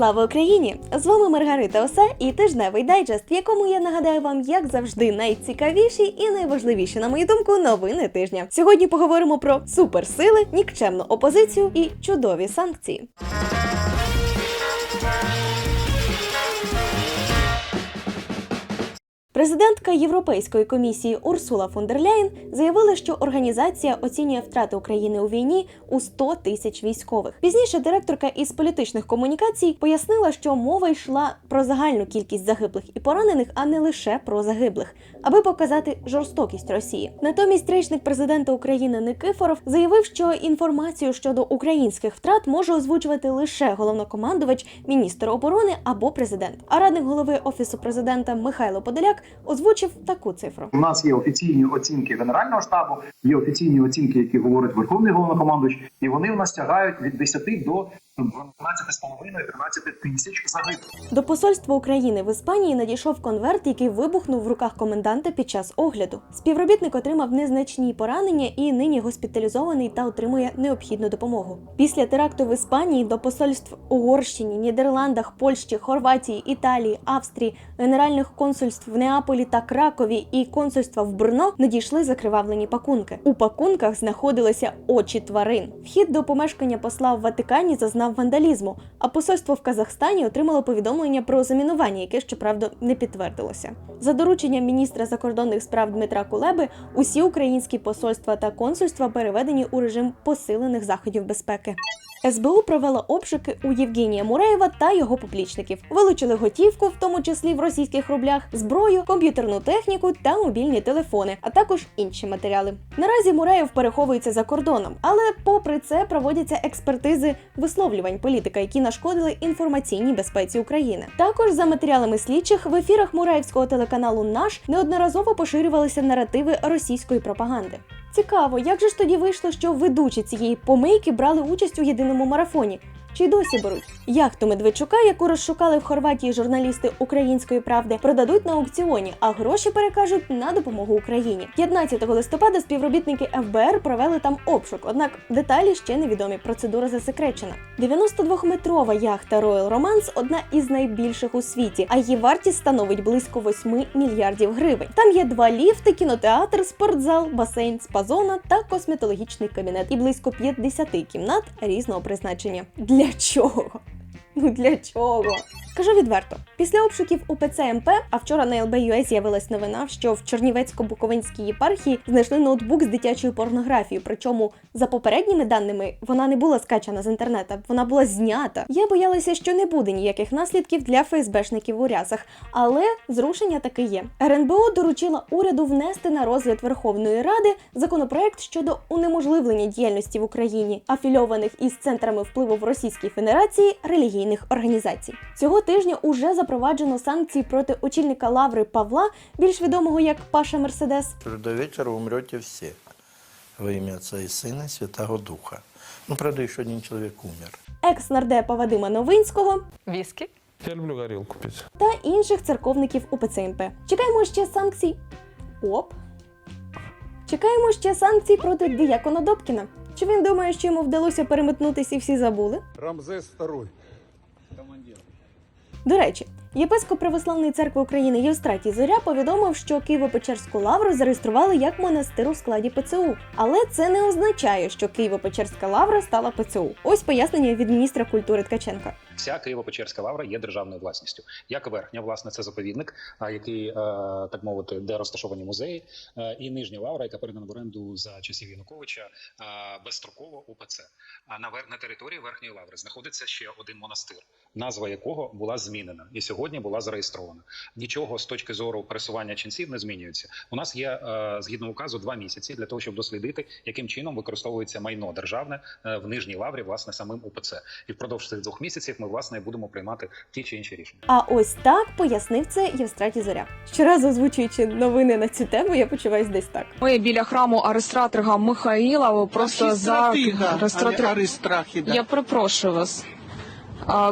Слава Україні! З вами Маргарита Оса і тижневий дайджест, в якому я нагадаю вам, як завжди, найцікавіші і найважливіші, на мою думку, новини тижня. Сьогодні поговоримо про суперсили, нікчемну опозицію і чудові санкції. Президентка Європейської комісії Урсула фон дер Ляєн заявила, що організація оцінює втрати України у війні у 100 тисяч військових. Пізніше директорка із політичних комунікацій пояснила, що мова йшла про загальну кількість загиблих і поранених, а не лише про загиблих, аби показати жорстокість Росії. Натомість речник президента України Никифоров заявив, що інформацію щодо українських втрат може озвучувати лише головнокомандувач, міністр оборони або президент. А радник голови офісу президента Михайло Подоляк озвучив таку цифру. У нас є офіційні оцінки Генерального штабу, є офіційні оцінки, які говорить Верховний головнокомандуюч, і вони в нас тягають від 10 до 12,5-13 тисяч загиблих. До посольства України в Іспанії надійшов конверт, який вибухнув в руках коменданта під час огляду. Співробітник отримав незначні поранення і нині госпіталізований та отримує необхідну допомогу. Після теракту в Іспанії до посольств Угорщині, Нідерландах, Польщі, Хорватії, Італії, Австрії, генеральних консульств в Неаполі та Кракові і консульства в Брно надійшли закривавлені пакунки. У пакунках знаходилися очі тварин. Вхід до помешкання посла в Ватикані зазнав вандалізму, а посольство в Казахстані отримало повідомлення про замінування, яке щоправда не підтвердилося. За дорученням міністра закордонних справ Дмитра Кулеби, усі українські посольства та консульства переведені у режим посилених заходів безпеки. СБУ провела обшуки у Євгенія Мураєва та його поплічників. Вилучили готівку, в тому числі в російських рублях, зброю, комп'ютерну техніку та мобільні телефони, а також інші матеріали. Наразі Мураєв переховується за кордоном, але попри це проводяться експертизи висловлювань політика, які нашкодили інформаційній безпеці України. Також за матеріалами слідчих в ефірах Мураєвського телеканалу Наш неодноразово поширювалися наративи російської пропаганди. Цікаво, як же ж тоді вийшло, що ведучі цієї помийки брали участь у єдиному марафоні? Чи досі беруть? Яхту Медведчука, яку розшукали в Хорватії журналісти Української правди, продадуть на аукціоні, а гроші перекажуть на допомогу Україні. 15 листопада співробітники ФБР провели там обшук, однак деталі ще невідомі. Процедура засекречена. 92-метрова яхта Royal Romance – одна із найбільших у світі, а її вартість становить близько 8 мільярдів гривень. Там є два ліфти, кінотеатр, спортзал, басейн, спа-зона та косметологічний кабінет, і близько 50 кімнат різного призначення. Для чого? Ну для чого? Скажу відверто, після обшуків у ПЦМП, а вчора на LB.UA з'явилась новина, що в Чернівецько-Буковинській єпархії знайшли ноутбук з дитячою порнографією. Причому, за попередніми даними, вона не була скачана з інтернету, вона була знята. Я боялася, що не буде ніяких наслідків для ФСБшників у рясах, але зрушення таки є. РНБО доручила уряду внести на розгляд Верховної Ради законопроект щодо унеможливлення діяльності в Україні, афільованих із центрами впливу в Російській Федерації релігійних організацій. Цього тижня уже запроваджено санкції проти очільника лаври Павла, більш відомого як Паша Мерседес. До вечера умрете все. Во имя Отца и Сына и Святого Духа. Ну, правда, еще один человек умер. екс-нардепа Вадима Новинського Виски? Я люблю горілку пити. та інших церковників УПЦ МП. Чекаємо ще санкцій. Оп. Чекаємо ще санкцій проти Діякона Добкіна. Чи він думає, що йому вдалося переметнутися і всі забули? Рамзес II. До речі, єпископ Православної церкви України Євстратій Зоря повідомив, що Києво-Печерську лавру зареєстрували як монастир у складі ПЦУ. Але це не означає, що Києво-Печерська лавра стала ПЦУ. Ось пояснення від міністра культури Ткаченка. Вся Києво-Печерська лавра є державною власністю. Як верхня, власне, це заповідник, а, який е, так мовити, де розташовані музеї, е, і нижня лавра, яка передана в оренду за часів Януковича е, безстроково УПЦ. А на на території верхньої лаври знаходиться ще один монастир, назва якого була змінена і сьогодні була зареєстрована. Нічого з точки зору пересування ченців не змінюється. У нас є згідно указу два місяці для того, щоб дослідити, яким чином використовується майно державне в нижній лаврі, власне, самим УПЦ. І впродовж цих двох місяців ми власне будемо приймати ті чи інші рішення. А ось так пояснив це Євстратій Зоря. Щоразу озвучуючи новини на цю тему, я почуваюсь десь так. Ми біля храму Аристратрига Михаїла просто за Аристратри- Аристрахи. Я перепрошую вас.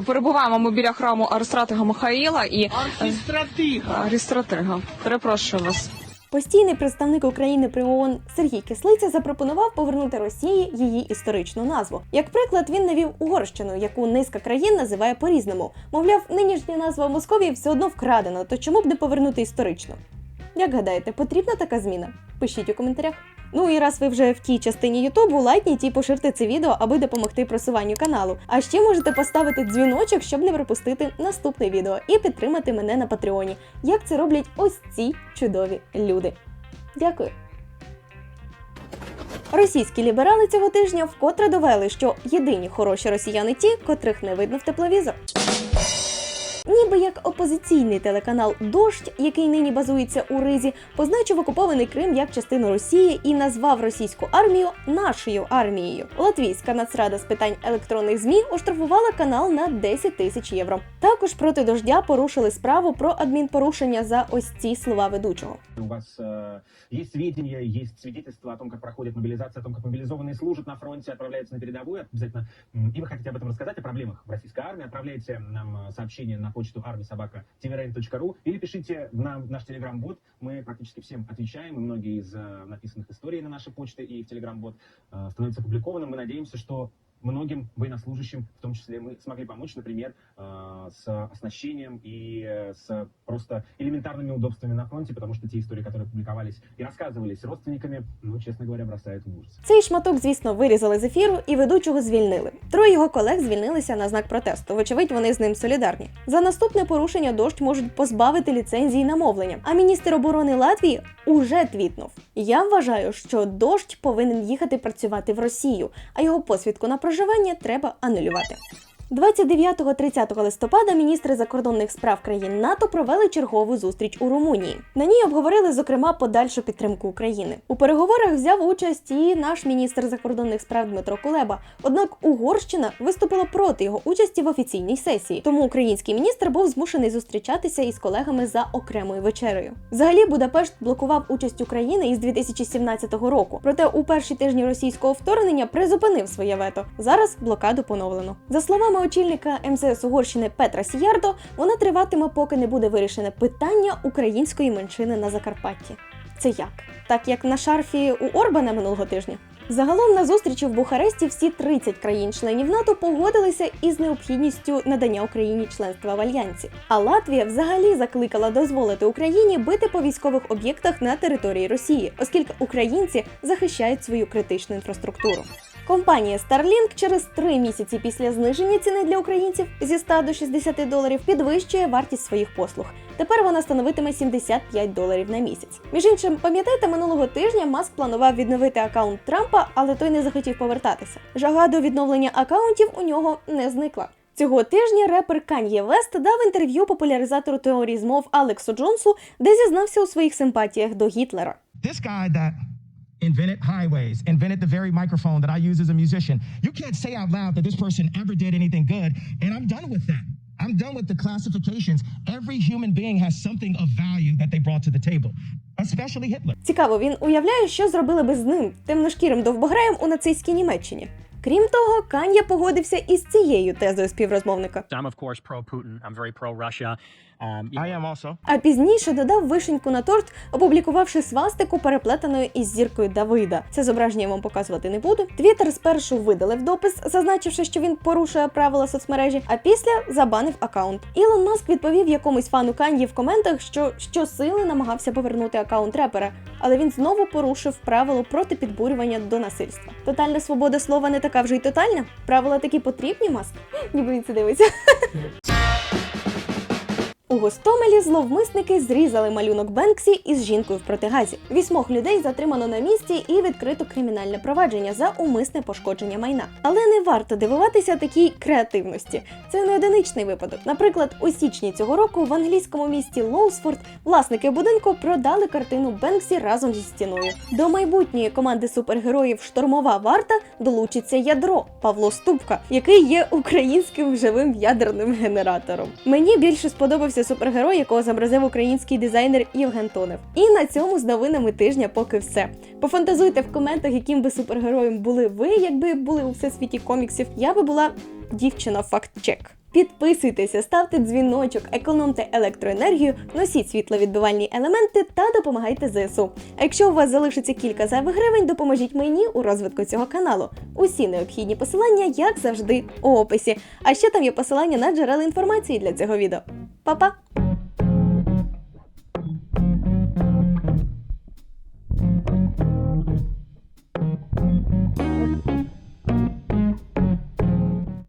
Перебуваємо ми біля храму Аристратрига Михаїла і Архістратига. Аристратрига. Перепрошую вас. Постійний представник України при ООН Сергій Кислиця запропонував повернути Росії її історичну назву. Як приклад, він навів Угорщину, яку низка країн називає по-різному. Мовляв, нинішня назва Московії все одно вкрадена, то чому б не повернути історичну? Як гадаєте, потрібна така зміна? Пишіть у коментарях. Ну і раз ви вже в тій частині Ютубу, лайкніть і поширте це відео, аби допомогти просуванню каналу. А ще можете поставити дзвіночок, щоб не пропустити наступне відео, і підтримати мене на Патреоні, як це роблять ось ці чудові люди. Дякую. Російські ліберали цього тижня вкотре довели, що єдині хороші росіяни ті, котрих не видно в тепловізор Ніби як опозиційний телеканал Дождь, який нині базується у Ризі, позначив окупований Крим як частину Росії і назвав російську армію нашою армією. Латвійська нацрада з питань електронних змі оштрафувала канал на 10 тисяч євро. Також проти дождя порушили справу про адмінпорушення за ось ці слова ведучого. У вас э, есть сведения, есть свидетельства о том, как проходит мобилизация, о том, как мобилизованные служат на фронте, отправляются на передовую обязательно. м, И вы хотите об этом рассказать, о проблемах в российской армии, отправляйте нам э, сообщение на почту armisobaka.tvrain.ru или пишите на наш телеграм-бот. Мы практически всем отвечаем, и многие из э, написанных историй на нашей почте и в телеграм-бот э, становятся опубликованным. Мы надеемся, что многим военнослужащим, в том числе мы смогли помочь, например, э, с оснащением и э, с просто элементарными удобствами на фронте, потому что те истории, которые публиковались и рассказывались родственниками, ну, честно говоря, бросают в ужас. Цей шматок, звісно, вирізали з ефіру і ведучого звільнили. Троє його колег звільнилися на знак протесту. Вочевидь, вони з ним солідарні. За наступне порушення дощ можуть позбавити ліцензії на мовлення. А міністр оборони Латвії уже твітнув. Я вважаю, що дощ повинен їхати працювати в Росію, а його посвідку на проживання треба анулювати. 29-30 листопада міністри закордонних справ країн НАТО провели чергову зустріч у Румунії. На ній обговорили зокрема подальшу підтримку України. У переговорах взяв участь і наш міністр закордонних справ Дмитро Кулеба. Однак Угорщина виступила проти його участі в офіційній сесії, тому український міністр був змушений зустрічатися із колегами за окремою вечерею. Взагалі Будапешт блокував участь України із 2017 року. Проте у перші тижні російського вторгнення призупинив своє вето. Зараз блокаду поновлено. За словами очільника МЗС Угорщини Петра Сіярдо, вона триватиме, поки не буде вирішене питання української меншини на Закарпатті. Це як? Так як на шарфі у Орбана минулого тижня? Загалом на зустрічі в Бухаресті всі 30 країн-членів НАТО погодилися із необхідністю надання Україні членства в альянсі. А Латвія взагалі закликала дозволити Україні бити по військових об'єктах на території Росії, оскільки українці захищають свою критичну інфраструктуру. Компанія Starlink через три місяці після зниження ціни для українців зі 100 до 60 доларів підвищує вартість своїх послуг. Тепер вона становитиме 75 доларів на місяць. Між іншим, пам'ятаєте, минулого тижня Маск планував відновити акаунт Трампа, але той не захотів повертатися. Жага до відновлення акаунтів у нього не зникла. Цього тижня репер Кан'є Вест дав інтерв'ю популяризатору теорії змов Алексу Джонсу, де зізнався у своїх симпатіях до Гітлера. this guy that invented highways, invented the very microphone that I use as a musician. You can't say out loud that this person ever did anything good, and I'm done with that. I'm done with the classifications. Every human being has something of value that they brought to the table, especially Hitler. Цікаво, він уявляє, що зробили би з ним темношкірим довбограєм у нацистській Німеччині. Крім того, Кан'я погодився із цією тезою співрозмовника. I'm of course pro Putin. I'm very pro Russia. I am also. А пізніше додав вишеньку на торт, опублікувавши свастику, переплетеною із зіркою Давида. Це зображення я вам показувати не буду. Твіттер спершу видалив допис, зазначивши, що він порушує правила соцмережі, а після забанив акаунт. Ілон Маск відповів якомусь фану Кан'ї в коментах, що щосили намагався повернути акаунт репера, але він знову порушив правило проти підбурювання до насильства. Тотальна свобода слова не така вже й тотальна. Правила такі потрібні, Маск? Ніби він це дивиться. У Гостомелі зловмисники зрізали малюнок Бенксі із жінкою в протигазі. Вісьмох людей затримано на місці і відкрито кримінальне провадження за умисне пошкодження майна. Але не варто дивуватися такій креативності. Це не одиничний випадок. Наприклад, у січні цього року в англійському місті Лоусфорд власники будинку продали картину Бенксі разом зі стіною. До майбутньої команди супергероїв Штормова варта долучиться ядро Павло Ступка, який є українським живим ядерним генератором. Мені більше сподобався супергерой, якого зобразив український дизайнер Євген Тонев. І на цьому з новинами тижня поки все. Пофантазуйте в коментах, яким би супергероєм були ви, якби були у всесвіті коміксів. Я би була дівчина факт-чек. Підписуйтеся, ставте дзвіночок, економте електроенергію, носіть світловідбивальні елементи та допомагайте ЗСУ. А якщо у вас залишиться кілька зайвих гривень, допоможіть мені у розвитку цього каналу. Усі необхідні посилання, як завжди, у описі. А ще там є посилання на джерела інформації для цього відео. Па-па!